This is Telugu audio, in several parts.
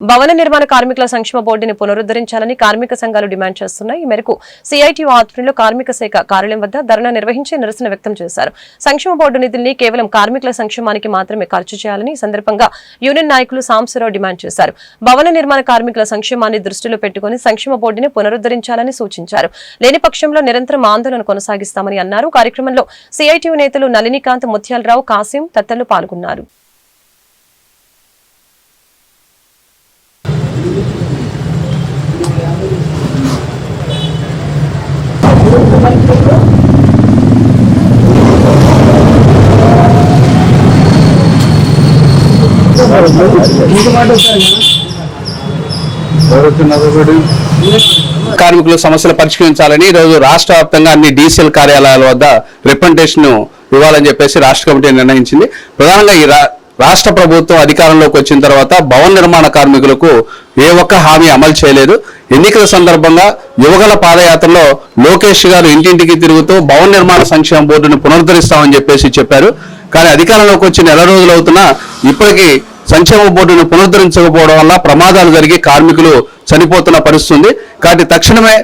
భవన నిర్మాణ కార్మికుల సంక్షేమ బోర్డుని పునరుద్ధరించాలని కార్మిక సంఘాలు డిమాండ్ చేస్తున్నాయి. ఈ మేరకు సిఐటియు ఆధ్వర్యంలో కార్మిక శాఖ కార్యాలయం వద్ద ధర్నా నిర్వహించి నిరసన వ్యక్తం చేశారు. సంక్షేమ బోర్డు నిధుల్ని కేవలం కార్మికుల సంక్షేమానికి మాత్రమే ఖర్చు చేయాలని ఈ సందర్భంగా యూనియన్ నాయకులు సాంబశివరావు డిమాండ్ చేశారు. భవన నిర్మాణ కార్మికుల సంక్షేమాన్ని దృష్టిలో పెట్టుకుని సంక్షేమ బోర్డుని పునరుద్ధరించాలని సూచించారు. లేని పక్షంలో నిరంతరం ఆందోళన కొనసాగిస్తామని అన్నారు. కార్యక్రమంలో సిఐటియు నేతలు నలినికాంత్ ముత్యాలరావు కాసిం తదితరులు పాల్గొన్నారు. కార్మికుల సమస్యలు పరిష్కరించాలని ఈ రోజు రాష్ట్ర వ్యాప్తంగా అన్ని డీసీఎల్ కార్యాలయాల వద్ద రిప్రజెంటేషన్ ఇవ్వాలని చెప్పేసి రాష్ట్ర కమిటీ నిర్ణయించింది. ప్రధానంగా ఈ రా- రాష్ట్ర ప్రభుత్వం అధికారంలోకి వచ్చిన తర్వాత భవన నిర్మాణ కార్మికులకు ఏ ఒక్క హామీ అమలు చేయలేదు. ఎన్నికల సందర్భంగా యువగల పాదయాత్రలో లోకేష్ గారు ఇంటింటికి తిరుగుతూ భవన నిర్మాణ సంక్షేమ బోర్డును పునరుద్ధరిస్తామని చెప్పేసి చెప్పారు. కానీ అధికారంలోకి వచ్చి నెల రోజులు అవుతున్నా ఇప్పటికీ సంక్షేమ బోర్డును పునరుద్ధరించకపోవడం వల్ల ప్రమాదాలు జరిగి కార్మికులు చనిపోతున్న పరిస్థితుంది. కాబట్టి తక్షణమే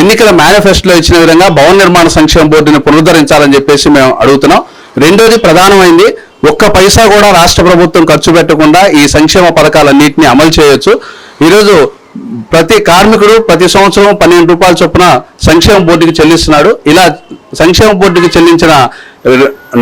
ఎన్నికల మేనిఫెస్టోలో ఇచ్చిన విధంగా భవన నిర్మాణ సంక్షేమ బోర్డుని పునరుద్ధరించాలని చెప్పేసి మేము అడుగుతున్నాం. రెండోది ప్రధానమైంది ఒక్క పైసా కూడా రాష్ట్ర ప్రభుత్వం ఖర్చు పెట్టకుండా ఈ సంక్షేమ పథకాలన్నింటినీ అమలు చేయొచ్చు. ఈరోజు ప్రతి కార్మికుడు ప్రతి సంవత్సరం పన్నెండు రూపాయల చొప్పున సంక్షేమ బోర్డుకి చెల్లిస్తున్నాడు. ఇలా సంక్షేమ బోర్డుకి చెల్లించిన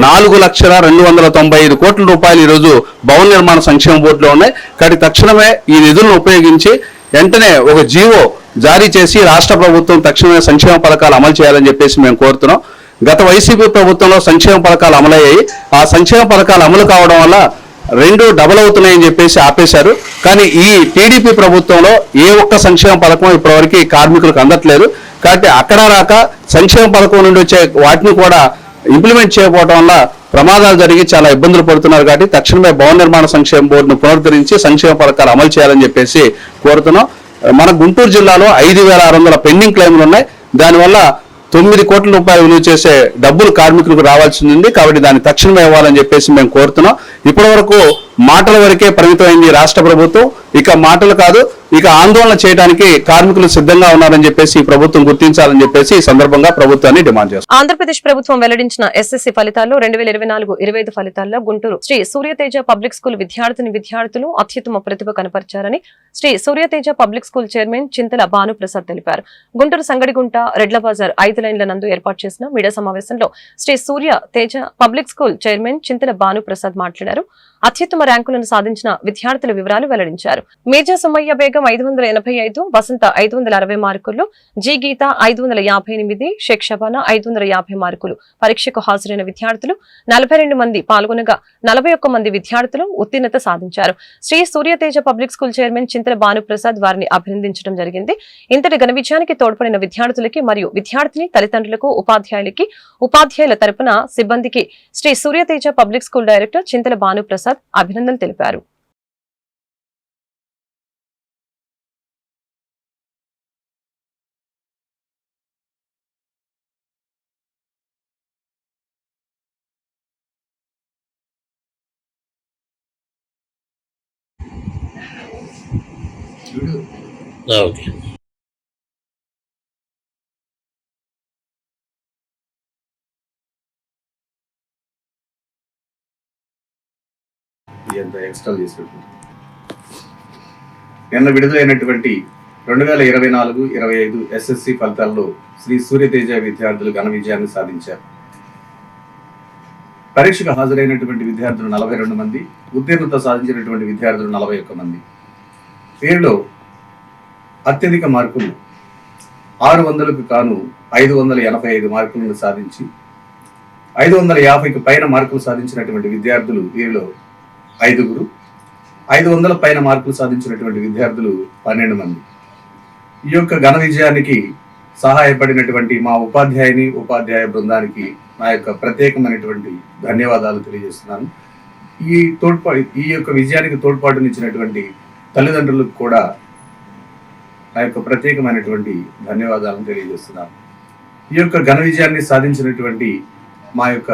నాలుగు లక్షల రెండు వందల తొంభై ఐదు కోట్ల రూపాయలు ఈరోజు భవన నిర్మాణ సంక్షేమ బోర్డులో ఉన్నాయి. కాబట్టి తక్షణమే ఈ నిధులను ఉపయోగించి వెంటనే ఒక జీవో జారీ చేసి రాష్ట్ర ప్రభుత్వం తక్షణమే సంక్షేమ పథకాలు అమలు చేయాలని చెప్పేసి మేము కోరుతున్నాం. గత వైసీపీ ప్రభుత్వంలో సంక్షేమ పథకాలు అమలయ్యాయి. ఆ సంక్షేమ పథకాలు అమలు కావడం వల్ల రెండు డబల్ అవుతున్నాయని చెప్పేసి ఆపేశారు. కానీ ఈ టీడీపీ ప్రభుత్వంలో ఏ ఒక్క సంక్షేమ పథకం ఇప్పటివరకు కార్మికులకు అందట్లేదు. కాబట్టి అక్కడ రాక సంక్షేమ పథకం నుండి వచ్చే వాటిని కూడా ఇంప్లిమెంట్ చేయకపోవడం వల్ల ప్రమాదాలు జరిగి చాలా ఇబ్బందులు పడుతున్నారు. కాబట్టి తక్షణమే భవన నిర్మాణ సంక్షేమ బోర్డును పునరుద్ధరించి సంక్షేమ పథకాలు అమలు చేయాలని చెప్పేసి కోరుతున్నాం. మన గుంటూరు జిల్లాలో ఐదు వేల ఆరు వందల పెండింగ్ క్లెయిమ్లు ఉన్నాయి. దానివల్ల తొమ్మిది కోట్ల రూపాయలు విలువ చేసే డబ్బులు కార్మికులకు రావాల్సి ఉంది కాబట్టి దాన్ని తక్షణమే ఇవ్వాలని చెప్పేసి మేము కోరుతున్నాం. ఇప్పటి వరకు మాటల వరకే పరిమితమైంది రాష్ట్ర ప్రభుత్వం. ఇక మాటలు కాదు ఇక ఆందోళన చేయడానికి కార్మికులు సిద్ధంగా ఉన్నారని చెప్పేసి ప్రభుత్వం గుర్తించాలని చెప్పేసి ఈ సందర్భంగా ప్రభుత్వాన్ని డిమాండ్ చేస్తారు ఆంధ్రప్రదేశ్ ప్రభుత్వం వెల్లడించిన ఎస్ఎస్సి ఫలితాల్లో రెండు వేల ఇరవై నాలుగు ఇరవై ఐదు ఫలితాల్లో గుంటూరు శ్రీ సూర్యతేజ పబ్లిక్ స్కూల్ విద్యార్థిని విద్యార్థులు అత్యుత్తమ ప్రతిభ కనపరిచారని Sri Suryateja public school chairman Chintala Bhanuprasad తెలిపారు. గుంటూరు సంగడిగుంట రెడ్ల బజార్ ఐదు లైన్ల నందు ఏర్పాటు చేసిన మీడియా సమావేశంలో Sri Surya Teja public school chairman Chintala Bhanuprasad మాట్లాడారు. అత్యుత్తమ ర్యాంకులను సాధించిన విద్యార్థుల వివరాలు వెల్లడించారు. మేజర్ సుమయ్య బేగం ఐదు వందల ఎనభై ఐదు వసంత ఐదు వందల అరవై మార్కులు జి గీత ఐదు వందల యాభై ఎనిమిది షేక్ షబానా ఐదు వందల యాభై మార్కులు. పరీక్షకు హాజరైన విద్యార్థులు నలభై రెండు మంది పాల్గొనగా నలభై ఒక్క మంది విద్యార్థులు ఉత్తీర్ణత సాధించారు. Sri Suryateja public school chairman Chintala Bhanuprasad వారిని అభినందించడం జరిగింది. ఇంతటి ఘన విజయానికి తోడ్పడిన విద్యార్థులకి మరియు విద్యార్థిని తల్లిదండ్రులకు ఉపాధ్యాయులకి ఉపాధ్యాయుల తరపున సిబ్బందికి Sri Suryateja public school director Chintala Bhanuprasad అభినందనలు తెలిపారు. Ah, ఓకే ఓకే ఎంత ఎక్స్ట్రా చేసినట్టు నిన్న విడుదలైనటువంటి రెండు వేల ఇరవై నాలుగు ఇరవై ఐదు ఎస్ఎస్సి ఫలితాల్లో శ్రీ సూర్యతేజ విద్యార్థులు ఘన విజయాన్ని సాధించారు. పరీక్షకు హాజరైనటువంటి విద్యార్థులు నలభై రెండు మంది ఉత్తీర్ణత సాధించినటువంటి విద్యార్థులు నలభై ఒక్క మంది. వీరిలో అత్యధిక మార్కులు ఆరు వందలకు కాను ఐదు వందల ఎనభై ఐదు మార్కులను సాధించి ఐదు వందల యాభైకి పైన మార్కులు సాధించినటువంటి విద్యార్థులు వీరిలో ఐదుగురు. ఐదు వందల పైన మార్కులు సాధించినటువంటి విద్యార్థులు పన్నెండు మంది. ఈ యొక్క ఘన విజయానికి సహాయపడినటువంటి మా ఉపాధ్యాయుని ఉపాధ్యాయ బృందానికి నా యొక్క ప్రత్యేకమైనటువంటి ధన్యవాదాలు తెలియజేస్తున్నాను. ఈ తోడ్పా ఈ యొక్క విజయానికి తోడ్పాటునిచ్చినటువంటి తల్లిదండ్రులకు కూడా నా యొక్క ప్రత్యేకమైనటువంటి ధన్యవాదాలను తెలియజేస్తున్నాను. ఈ యొక్క ఘన విజయాన్ని సాధించినటువంటి మా యొక్క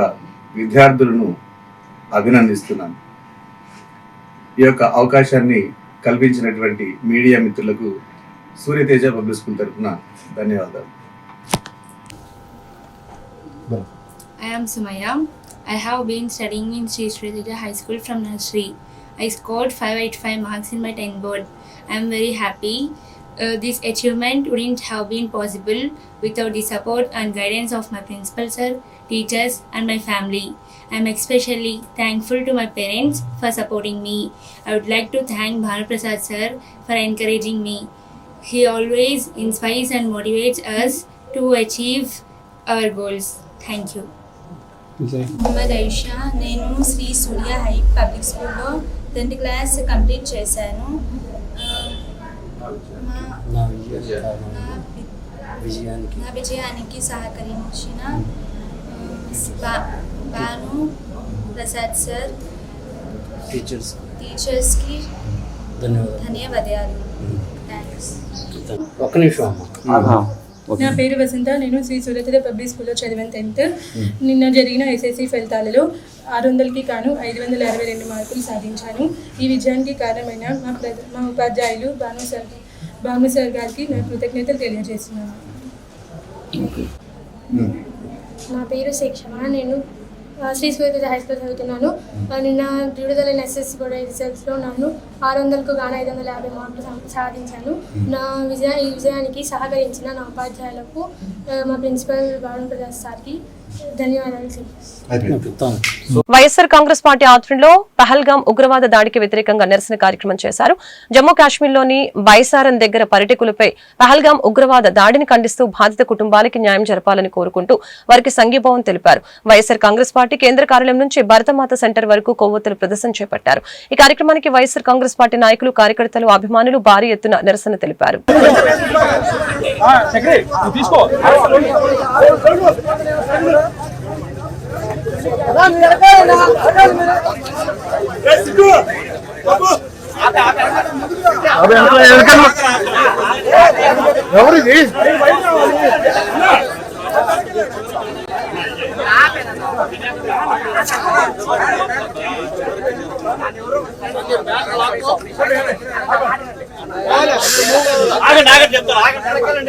విద్యార్థులను అభినందిస్తున్నాను. ఈ యొక్క అవకాశాన్ని కల్పించినటువంటి మీడియా మిత్రులకు సూర్యతేజ పబ్లిక్ స్కూల్ తరఫున ధన్యవాదాలు I am Sumaya. I have been studying in Sri Sridhara High School from nursery. I scored 585 marks in my 10th board. I am very happy. Uh, this achievement wouldn't have been possible without the support and guidance of my principal sir, teachers, and my family. I am especially thankful to my parents for supporting me. I would like to thank Bhanu Prasad sir for encouraging me. He always inspires and motivates us to achieve our goals. Thank you. Mohammed Aisha నేను శ్రీ సూర్య హై పబ్లిక్ స్కూల్లో టెన్త్ క్లాస్ కంప్లీట్ చేశాను ఆ, మా- నా నా విజయానికి నా విజయానికి సహకరించిన భాను ప్రసాద్ సార్. టీచర్స్ టీచర్స్కి ధన్యవాదాలు. ఒక్క నిమిషం అమ్మా. నా పేరు వసంత. నేను శ్రీ సూర్యతేజ పబ్లిక్ స్కూల్లో చదివాను టెన్త్. నిన్న జరిగిన ఎస్ఎస్సి ఫలితాలలో ఆరు వందలకి కాను ఐదు వందల అరవై రెండు మార్కులు సాధించాను. ఈ విజయానికి కారణమైన మా ప్ర మా ఉపాధ్యాయులు భాను సార్ భాను సార్ గారికి నా కృతజ్ఞతలు తెలియజేస్తున్నాను. నా పేరు శిక్షణ. నేను శ్రీ సూర్యతేజ హై స్కూల్ చదువుతున్నాను. నిన్న విడుదలైన ఎస్ఎస్సి బోర్డ్ రిజల్ట్స్లో నన్ను ఆరు వందలకు గాను ఐదు వందల యాభై మార్కులు సాధించాను. నా విజయ ఈ విజయానికి సహకరించిన నా ఉపాధ్యాయులకు మా ప్రిన్సిపల్ భావన ప్రసాద్ సార్కి వైఎస్ఆర్ కాంగ్రెస్ పార్టీ ఆధ్వర్యంలో పహల్గాం ఉగ్రవాద దాడికి వ్యతిరేకంగా నిరసన కార్యక్రమం చేశారు. జమ్మూ కాశ్మీర్లోని బైసారన్ దగ్గర పర్యటకులపై పహల్గాం ఉగ్రవాద దాడిని ఖండిస్తూ బాధిత కుటుంబాలకి న్యాయం జరపాలని కోరుకుంటూ వారికి సంఘీభావం తెలిపారు. వైఎస్ఆర్ కాంగ్రెస్ పార్టీ కేంద్ర కార్యాలయం నుంచి భరతమాత సెంటర్ వరకు కొవ్వొత్తుల ప్రదర్శన చేపట్టారు. ఈ కార్యక్రమానికి వైఎస్ఆర్ కాంగ్రెస్ పార్టీ నాయకులు కార్యకర్తలు అభిమానులు భారీ ఎత్తున నిరసన తెలిపారు. ఎవరిది ఆగండి ఆగండి చెప్తారు ఆగండి.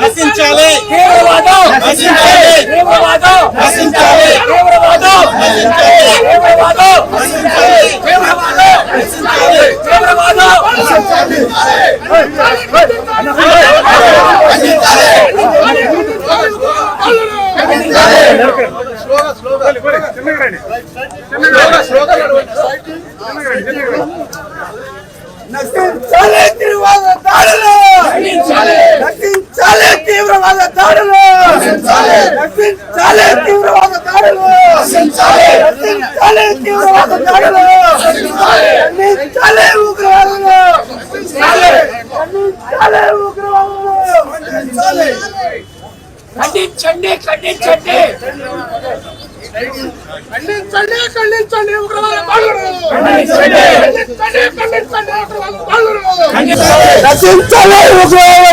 నశించాలి తీవ్రవాద. దాడులు నశించాలి తీవ్రవాద. దాడులు నశించాలి తీవ్రవాద దాడులు నశించాలి తీవ్రవాద దాడులు నశించాలి ఉగ్రవాదులు నశించాలి ఉగ్రవాదులు ఖండించండి ఖండించండి ఖండించండి ఖండించండి ఉగ్రవాద దాడులు ఖండించండి ఖండించండి ఉగ్రవాద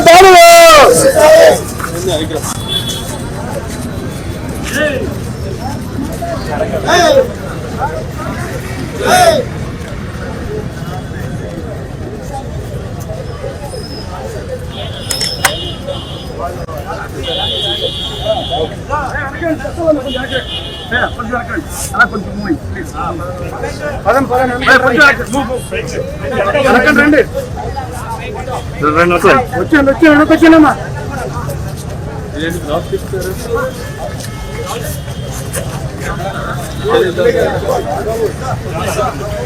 దాడులు దాడులు వచ్చాను వచ్చాను వచ్చానమ్మా నశించాలి ఉగ్రవాదుల దాడులు నశించాలి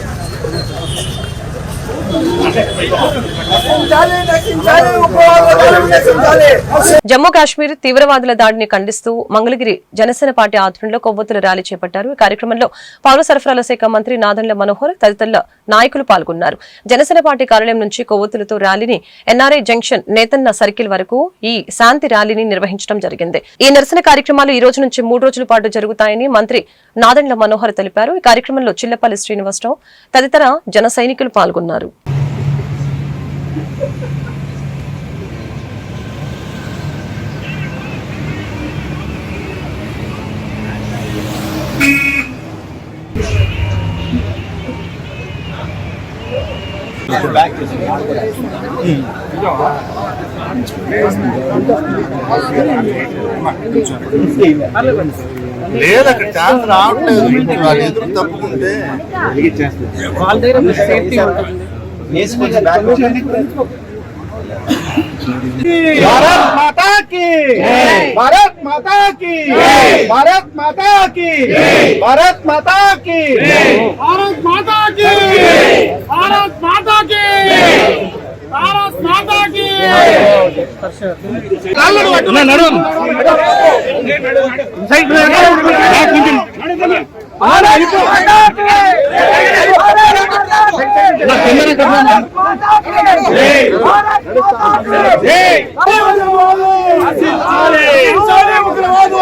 జమ్మూ కాశ్మీర్ తీవ్రవాదుల దాడిని ఖండిస్తూ మంగళగిరి జనసేన పార్టీ ఆధ్వర్యంలో కొవ్వొత్తుల ర్యాలీ చేపట్టారు. ఈ కార్యక్రమంలో పౌర సరఫరాల శాఖ మంత్రి నాదండ్ల మనోహర్ తదితరుల నాయకులు పాల్గొన్నారు. జనసేన పార్టీ కార్యాలయం నుంచి కొవ్వొత్తులతో ర్యాలీని ఎన్ఆర్ఐ జంక్షన్ నేతన్న సర్కిల్ వరకు ఈ శాంతి ర్యాలీని నిర్వహించడం జరిగింది. ఈ నిరసన కార్యక్రమాలు ఈ రోజు నుంచి మూడు రోజుల పాటు జరుగుతాయని మంత్రి నాదండ్ల మనోహర్ తెలిపారు. ఈ కార్యక్రమంలో చిల్లపల్లి శ్రీనివాసరావు తదితర జన సైనికులు పాల్గొన్నారు. లేదు అక్కడ ఛాన్స్ రావట్లేదు వాళ్ళు ఎదురు తప్పుకుంటే వాళ్ళ దగ్గర వేసుకొని బ్యాగ్ భారత్ మాతా కి భారత్ మాతా కి భారత్ మాతా కి భారత్ మాతా కి భారత్ మాతా కి భారత్ మాతా కి భారత్ మాతా కి కాళ్ళు పట్టుకున్నా నడు సైడ్ కొంచెం ఉగ్రవాదు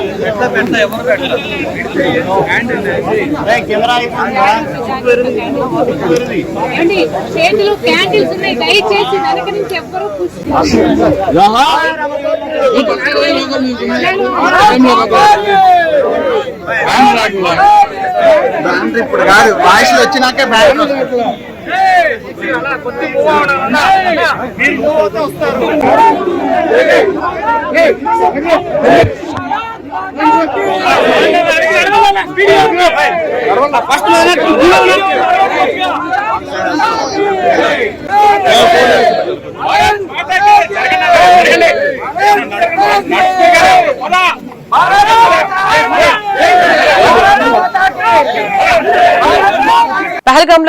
చేతిలో క్యాండిల్స్ ఉన్నాయి దయచేసి వెనక నుంచి ఎవ్వరూ ఇప్పుడు కాదు వాయిస్ వచ్చినాకే బ్యాక్ ఫస్ట్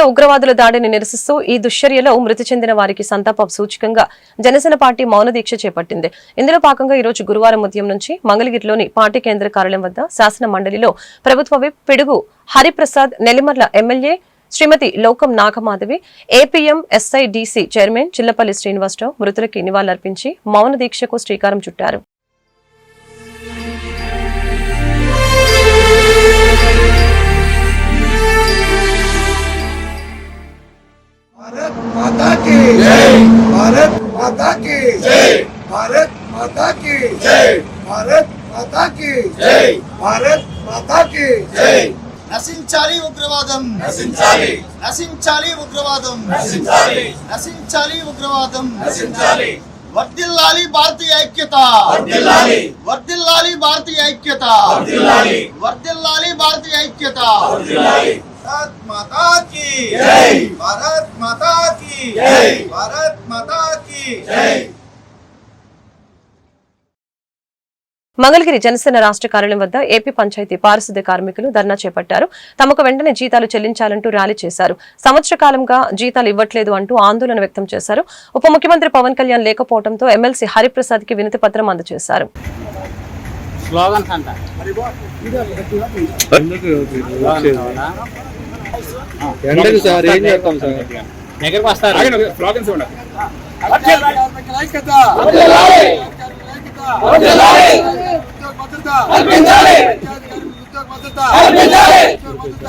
లో ఉగ్రవాదుల దాడిని నిరసిస్తూ ఈ దుశ్చర్యలో మృతి చెందిన వారికి సంతాపం సూచకంగా జనసేన పార్టీ మౌన దీక్ష చేపట్టింది. ఇందులో భాగంగా ఈ రోజు గురువారం ఉదయం నుంచి మంగళగిరిలోని పార్టీ కేంద్ర కార్యాలయం వద్ద శాసన మండలిలో ప్రభుత్వ విప్ పిడుగు Hariprasad Nellimarla MLA Shrimati Lokam Nagamadhavi APM SIDC chairman Chillapalli Srinivasarao మృతులకి నివాళులర్పించి మౌన దీక్షకు శ్రీకారం చుట్టారు. की जय भारत माता की जय भारत माता की जय నశించాలి ఉగ్రవాదం నశించాలి నశించాలి ఉగ్రవాదం నశించాలి నశించాలి ఉగ్రవాదం నశించాలి వర్ధిల్లాలి భారతీయ ఐక్యత వర్ధిల్లాలి వర్ధిల్లాలి భారతీయ ఐక్యత వర్ధిల్లాలి వర్ధిల్లాలి భారతీయ ఐక్యత వర్ధిల్లాలి భారత్ మాతా की జై భారత్ మాతా की జై భారత్ మాతా की జై మంగళగిరి జనసేన రాష్ట్ర కార్యాలయం వద్ద ఏపీ పంచాయతీ పారిశుద్ధ్య కార్మికులు ధర్నా చేపట్టారు. తమకు వెంటనే జీతాలు చెల్లించాలంటూ ర్యాలీ చేశారు. సంవత్సర కాలంగా జీతాలు ఇవ్వట్లేదు అంటూ ఆందోళన వ్యక్తం చేశారు. ఉప ముఖ్యమంత్రి పవన్ కళ్యాణ్ లేకపోవడంతో ఎమ్మెల్సీ హరిప్రసాద్కి వినతి పత్రం అందజేశారు. ఎండకు సార్ ఏం చేస్తాం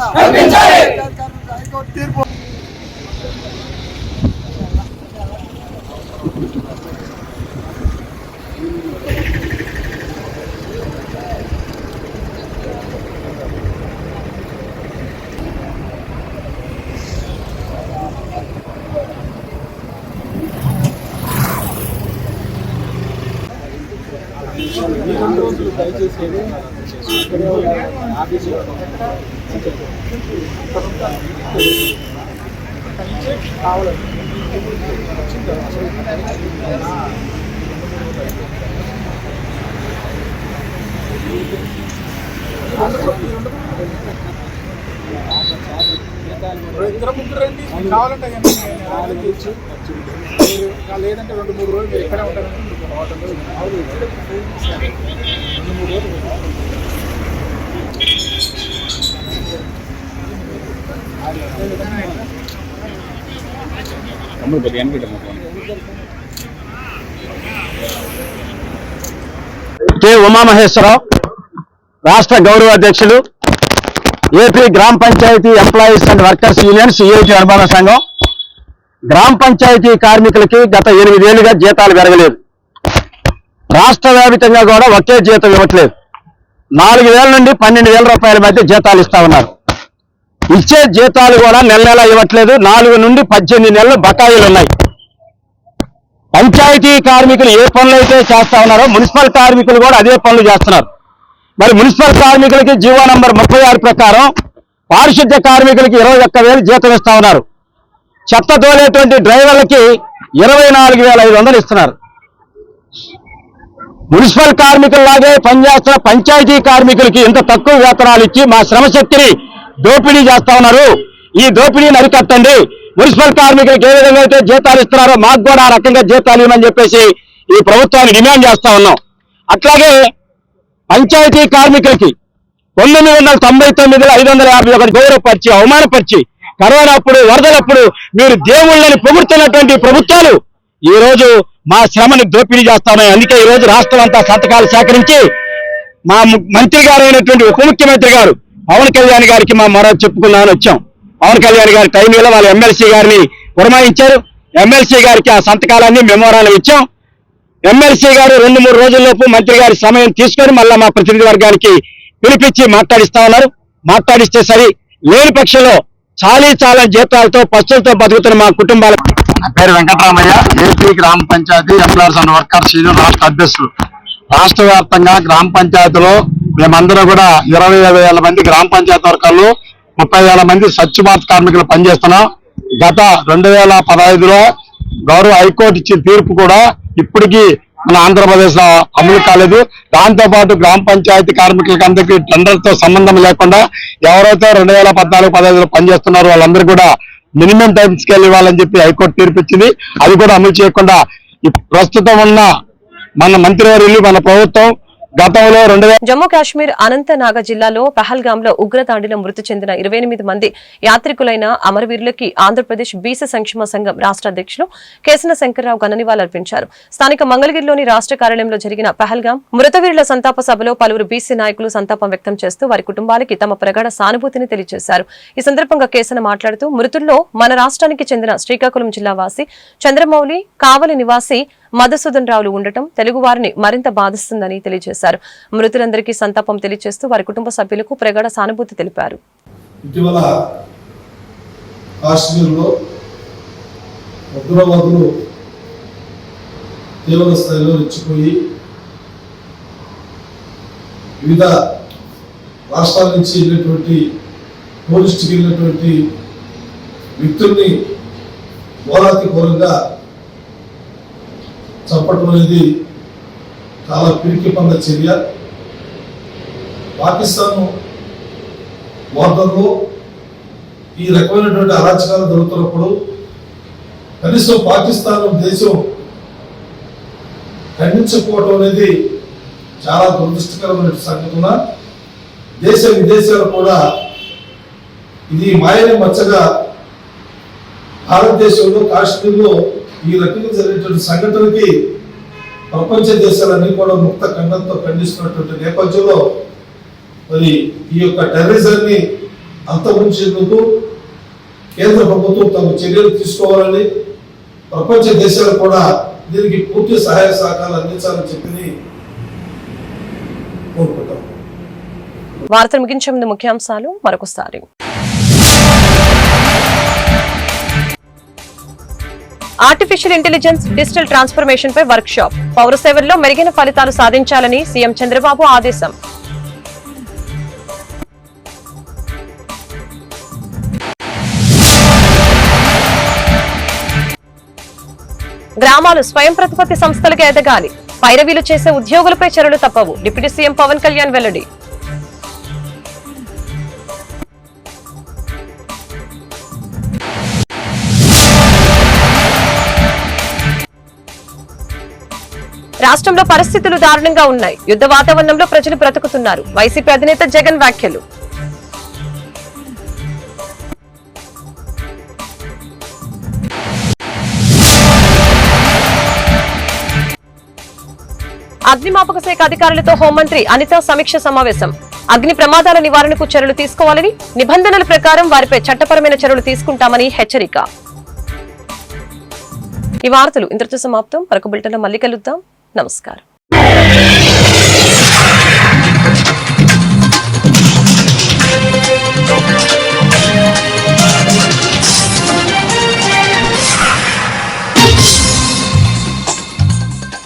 సార్ దగ్గరకు వస్తారు తీర్పు ఇద్దరు ముగ్గురు రండి కావాలంటే కానీ నేను లేదంటే రెండు మూడు రోజులు మీరు ఇక్కడే ఉంటారని హోటల్లో రెండు మూడు రోజులు కె ఉమామహేశ్వరరావు రాష్ట్ర గౌరవ అధ్యక్షులు AP Grama panchayat employees and workers union CIT అనుమాన సంఘం. గ్రామ పంచాయతీ కార్మికులకి గత ఎనిమిదేళ్ళుగా జీతాలు పెరగలేదు. రాష్ట్ర వ్యాపితంగా కూడా ఒకే జీతం ఇవ్వట్లేదు. నాలుగు వేల నుండి పన్నెండు వేల రూపాయల మధ్య జీతాలు ఇస్తా ఉన్నారు. ఇచ్చే జీతాలు కూడా నెల నెల ఇవ్వట్లేదు. నాలుగు నుండి పద్దెనిమిది నెలలు బకాయిలు ఉన్నాయి. పంచాయతీ కార్మికులు ఏ పనులు అయితే చేస్తా ఉన్నారో మున్సిపల్ కార్మికులు కూడా అదే పనులు చేస్తున్నారు. మరి మున్సిపల్ కార్మికులకి జీవో నంబర్ ముప్పై ఆరు ప్రకారం పారిశుద్ధ్య కార్మికులకి ఇరవై ఒక్క వేలు జీతం ఇస్తా ఉన్నారు. చెత్త తోలేటువంటి డ్రైవర్లకి ఇరవై నాలుగు వేల ఐదు వందలు ఇస్తున్నారు. మున్సిపల్ కార్మికుల్లాగే పనిచేస్తున్న పంచాయతీ కార్మికులకి ఇంత తక్కువ వేతనాలు ఇచ్చి మా శ్రమశక్తిని దోపిడీ చేస్తా ఉన్నారు. ఈ దోపిడీని అరికట్టండి. మున్సిపల్ కార్మికులకు ఏ విధంగా అయితే జీతాలు ఇస్తున్నారో మాకు కూడా ఆ రకంగా జీతాలు ఇవ్వమని చెప్పేసి ఈ ప్రభుత్వాన్ని డిమాండ్ చేస్తా ఉన్నాం. అట్లాగే పంచాయతీ కార్మికులకి పంతొమ్మిది వందల తొంభై తొమ్మిదిలో ఐదు వందల యాభై ఒకటి గౌరవపరిచి అవమానపరిచి కరోనా అప్పుడు వరదలప్పుడు మీరు దేవుళ్ళని పొగుడుతున్నటువంటి ప్రభుత్వాలు ఈ రోజు మా శ్రమని దోపిడీ చేస్తామని అందుకే ఈ రోజు రాష్ట్రం అంతా సంతకాలు సేకరించి మా మంత్రి గారు అయినటువంటి ఉప ముఖ్యమంత్రి గారు పవన్ కళ్యాణ్ గారికి మా మరో చెప్పుకుందామని వచ్చాం. పవన్ కళ్యాణ్ గారి టైంలో వాళ్ళ ఎమ్మెల్సీ గారిని పురమాయించారు. ఎమ్మెల్సీ గారికి ఆ సంతకాలన్నీ మెమోరాలు ఇచ్చాం. ఎమ్మెల్సీ గారు రెండు మూడు రోజుల్లోపు మంత్రి గారి సమయం తీసుకొని మళ్ళా మా ప్రతినిధి వర్గానికి పిలిపించి మాట్లాడిస్తా ఉన్నారు. మాట్లాడిస్తే సరి లేని పక్షంలో చాలీ చాలా జీతాలతో పస్తులతో బతుకుతున్న మా కుటుంబాల పేరు Venkataramayya AP Grama panchayat employers and workers union రాష్ట్ర అధ్యక్షులు. రాష్ట్ర వ్యాప్తంగా గ్రామ పంచాయతీలో మేమందరం కూడా ఇరవై ఐదు వేల మంది గ్రామ పంచాయతీ వర్గాల్లో ముప్పై వేల మంది స్వచ్ఛ భారత్ కార్మికులు పనిచేస్తున్నాం. గత రెండు వేల పదహైదులో గౌరవ హైకోర్టు ఇచ్చిన తీర్పు కూడా ఇప్పటికీ మన ఆంధ్రప్రదేశ్లో అమలు కాలేదు. దాంతో పాటు గ్రామ పంచాయతీ కార్మికులకి అందరికీ టెండర్తో సంబంధం లేకుండా ఎవరైతే రెండు వేల పద్నాలుగు పదహైదులో పనిచేస్తున్నారో వాళ్ళందరూ కూడా మినిమం టైం స్కేల్ ఇవ్వాలని చెప్పి హైకోర్టు తీర్పు ఇచ్చింది అది కూడా అమలు చేయకుండా ప్రస్తుతం ఉన్న మన మంత్రివర్యులు మన ప్రభుత్వం గతంలో రెండు జమ్మూ కాశ్మీర్ అనంతనాగ జిల్లాలో పహల్గామ్లో ఉగ్రదాడిలో మృతి చెందిన ఇరవై ఎనిమిది మంది యాత్రికులైన అమరవీరులకి ఆంధ్రప్రదేశ్ బీసీ సంక్షేమ సంఘం రాష్ట్ర అధ్యక్షులు కేసన శంకర్రావు ఘన నివాళులర్పించారు స్థానిక మంగళగిరిలోని రాష్ట్ర కార్యాలయంలో జరిగిన పహల్గామ్ మృతవీరుల సంతాప సభలో పలువురు బీసీ నాయకులు సంతాపం వ్యక్తం చేస్తూ వారి కుటుంబాలకి తమ ప్రగాఢ సానుభూతిని తెలియజేశారు. ఈ సందర్భంగా కేసన మాట్లాడుతూ మృతుల్లో మన రాష్ట్రానికి చెందిన శ్రీకాకుళం జిల్లా వాసి చంద్రమౌళి కావలి నివాసి మధుసూదన్ రావులు ఉండటం తెలుగు వారిని మరింత బాధిస్తుందని తెలియజేశారు. మృతులందరికీ సంతాపం తెలియజేస్తూ వారి కుటుంబ సభ్యులకు ప్రగాఢ సానుభూతి తెలిపారు. ఇటీవల కాశ్మీర్లో ఉగ్రవాదులు తీవ్ర స్థాయిలో రెచ్చిపోయి వివిధ రాష్ట్రాల నుంచి వెళ్ళినటువంటి టూరిస్ట్కి వెళ్ళినటువంటి వ్యక్తుల్ని ఘోరాతి ఘోరంగా చంపటం అనేది చాలా పిరికి పంద చర్య. పాకిస్తాన్ బోర్డర్లో ఈ రకమైనటువంటి అరాచకాలు జరుగుతున్నప్పుడు కనీసం పాకిస్తాన్ దేశం ఖండించకపోవడం అనేది చాలా దురదృష్టకరమైన సంఘటన. దేశ విదేశాలు కూడా ఇది మాయని మచ్చగా భారతదేశంలో కాశ్మీర్లో ఈ రకంగా జరిగినటువంటి సంఘటనకి ప్రపంచ దేశాలన్నీ కూడా ముక్త ఖండంతో ఖండిస్తున్నటువంటి నేపథ్యంలో మరి ఈ యొక్క టెర్రరిజాన్ని అంతరించేందుకు కేంద్ర ప్రభుత్వం తమ చర్యలు తీసుకోవాలని ప్రపంచ దేశాలు కూడా దీనికి పూర్తి సహాయ సహకారాలు అందించాలని చెప్పి కోరుకుంటాం. వార్తలు ముగించే ముందు ముఖ్యాంశాలు మరొకసారి. ఆర్టిఫిషియల్ ఇంటెలిజెన్స్ డిజిటల్ ట్రాన్స్ఫర్మేషన్ పై వర్క్ షాప్. పౌర సేవల్లో మెరుగైన ఫలితాలు సాధించాలని సీఎం చంద్రబాబు ఆదేశం. గ్రామాలు స్వయం ప్రతిపత్తి సంస్థలుగా ఎదగాలి. పైరవీలు చేసే ఉద్యోగులపై చర్యలు తప్పవు. డిప్యూటీ సీఎం పవన్ కళ్యాణ్ వెల్లడి. రాష్ట్రంలో పరిస్థితులు దారుణంగా ఉన్నాయి. యుద్ధ వాతావరణంలో ప్రజలు బ్రతుకుతున్నారు. వైసీపీ అధినేత జగన్ వ్యాఖ్యలు. అగ్నిమాపక శాఖ అధికారులతో హోంమంత్రి అనిత సమీక్ష సమావేశం. అగ్ని ప్రమాదాల నివారణకు చర్యలు తీసుకోవాలని నిబంధనల ప్రకారం వారిపై చట్టపరమైన చర్యలు తీసుకుంటామని హెచ్చరిక. ఈ వార్తలు ఇంతటితో సమాప్తం. మరొక బులెటిన్లో మళ్ళీ కలుద్దాం. నమస్కారం.